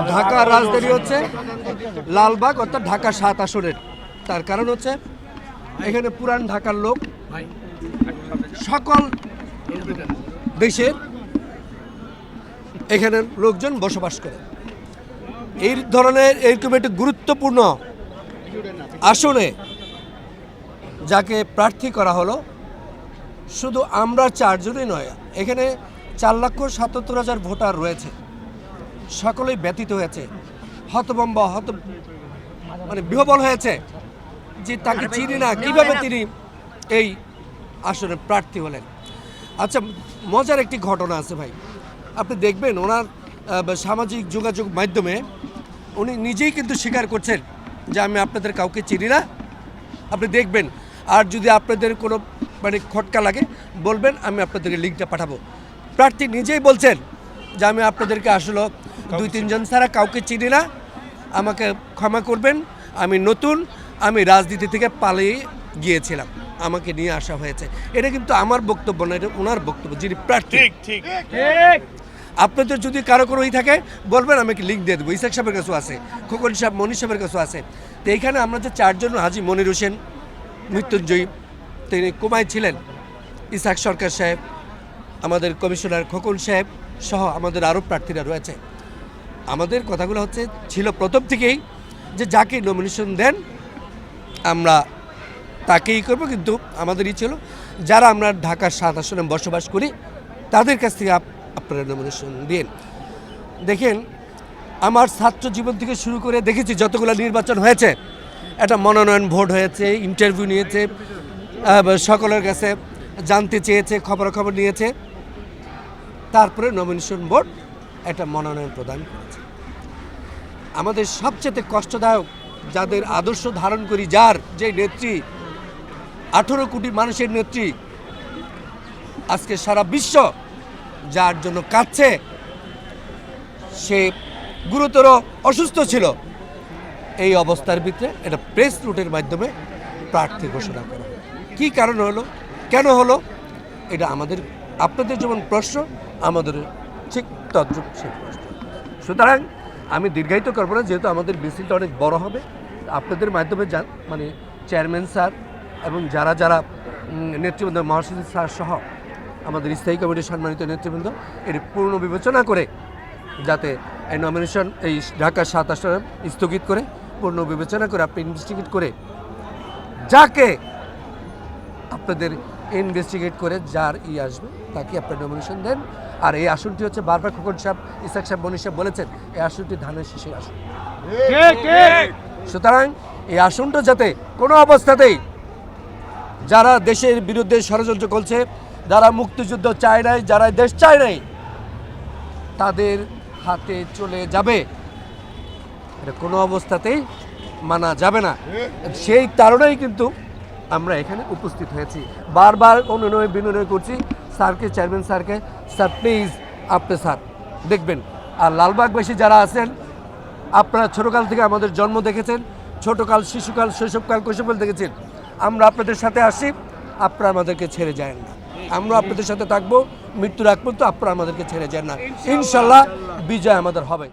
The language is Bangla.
আর ঢাকার রাজধানী হচ্ছে লালবাগ, অর্থাৎ ঢাকা সাত আসনের তার কারণ হচ্ছে, এখানে পুরান ঢাকার লোক সকল দেশের এখানের লোকজন বসবাস করে। এই ধরনের এরকম একটি গুরুত্বপূর্ণ আসনে যাকে প্রার্থী করা হলো, শুধু আমরা চারজনই নয়, এখানে চার লক্ষ সাতাত্তর হাজার ভোটার রয়েছে। সকলেই ব্যতীত হয়েছে। হতবম্ব হত মানে বিহবল হয়েছে যে তাকে চিনি না, কীভাবে তিনি এই আসনে প্রার্থী হলেন। আচ্ছা মজার একটি ঘটনা আছে ভাই। আপনি দেখবেন ওনার সামাজিক যোগাযোগ মাধ্যমে উনি নিজেই কিন্তু স্বীকার করছেন যে আমি আপনাদের কাউকে চিনি না। আপনি দেখবেন, আর যদি আপনাদের কোনো মানে খটকা লাগে, বলবেন, আমি আপনাদেরকে লিঙ্কটা পাঠাবো। প্রার্থী নিজেই বলছেন যে আমি আপনাদেরকে আসলে দুই তিনজন ছাড়া কাউকে চিনি না। আমাকে ক্ষমা করবেন। আমি নতুন আমি রাজনীতি থেকে পালিয়ে গিয়েছিলাম। আমাকে নিয়ে আসা হয়েছে। এটা কিন্তু আমার বক্তব্য না এটা ওনার বক্তব্য যিনি প্রার্থী। ঠিক ঠিক। আপনাদের যদি কারও কোনো ই থাকে বলবেন আমি কি লিঙ্ক দিয়ে দেবো। ইসাক সাহেবের কাছেও আছে খোকন সাহেব মনির সাহেবের কাছেও আছে। তো এইখানে আমরা যে চারজন হাজি মনির হোসেন মৃত্যুঞ্জয়ী তিনি কুমায় ছিলেন ইসাক সরকার সাহেব আমাদের কমিশনার খোকন সাহেব সহ আমাদের আরও প্রার্থীরা রয়েছে। আমাদের কথাগুলো হচ্ছে, ছিল প্রথম থেকেই যে যাকে নমিনেশন দেন, আমরা তাকেই করব। কিন্তু আমাদেরই ছিল যারা আমরা ঢাকার সাত আসনে বসবাস করি, তাদের কাছ থেকে আপ- আপনারা নমিনেশন দিন। দেখেন, আমার ছাত্র জীবন থেকে শুরু করে দেখেছি যতগুলো নির্বাচন হয়েছে। একটা মনোনয়ন ভোট হয়েছে ইন্টারভিউ নিয়েছে সকলের কাছে জানতে চেয়েছে, খবরাখবর নিয়েছে। তারপরে নমিনেশন বোর্ড একটা মনোনয়ন প্রদান আমাদের সবচেয়ে কষ্টদায়ক, যাদের আদর্শ ধারণ করি, যার যে নেত্রী, আঠেরো কোটি মানুষের নেত্রী, আজকে সারা বিশ্ব যার জন্য কাঁদছে, সে গুরুতর অসুস্থ ছিল। এই অবস্থার ভিতরে এটা প্রেস রুটের মাধ্যমে প্রার্থী ঘোষণা করা কী কারণ হলো? কেন হলো? এটা আমাদের, আপনাদের যেমন প্রশ্ন, আমাদের ঠিক তদ্রুপ সেই প্রশ্ন। সুতরাং আমি দীর্ঘায়িত করব না, যেহেতু আমাদের মিছিলটা অনেক বড় হবে। আপনাদের মাধ্যমে যান মানে চেয়ারম্যান স্যার এবং যারা যারা নেতৃবৃন্দ, মহাসচিব স্যার সহ আমাদের স্থায়ী কমিটির সম্মানিত নেতৃবৃন্দ, এর পূর্ণ বিবেচনা করে যাতে এই নমিনেশন এই ঢাকা সাত আসন স্থগিত করে, পূর্ণ বিবেচনা করে, আপনি ইনভেস্টিগেট করে, যাকে আপনাদের ইনভেস্টিগেট করে যার ই আসবে তাকে আপনার নমিনেশন দেন। আর এই আসনটি হচ্ছে বারবার খোকন সাহেব ইসাক সাহেব মনীষ সাহেব বলেছেন এই আসনটি ধানের শেষের আসন। সুতরাং এই আসনটা যাতে কোনো অবস্থাতেই যারা দেশের বিরুদ্ধে ষড়যন্ত্র করছে যারা মুক্তিযুদ্ধ চায় নাই যারা দেশ চায় নাই তাদের হাতে চলে যাবে। এটা কোনো অবস্থাতেই মানা যাবে না। সেই কারণেই কিন্তু আমরা এখানে উপস্থিত হয়েছি। বারবার অনুনয় বিনয় করছি। স্যারকে, চেয়ারম্যান স্যারকে, স্যার, প্লিজ, আপনি স্যার, দেখবেন। আর লালবাগবাসী যারা আছেন, আপনারা ছোটকাল থেকে আমাদের জন্ম দেখেছেন, ছোটকাল, শিশুকাল, শৈশবকাল কৈশবকাল দেখেছেন। আমরা আপনাদের সাথে আসি, আপনারা আমাদেরকে ছেড়ে যায় না। আমরা আপনাদের সাথে থাকব, মৃত্যুর আগ পর্যন্ত আপনারা আমাদেরকে ছেড়ে যান না। ইনশাল্লাহ, বিজয় আমাদের হবে।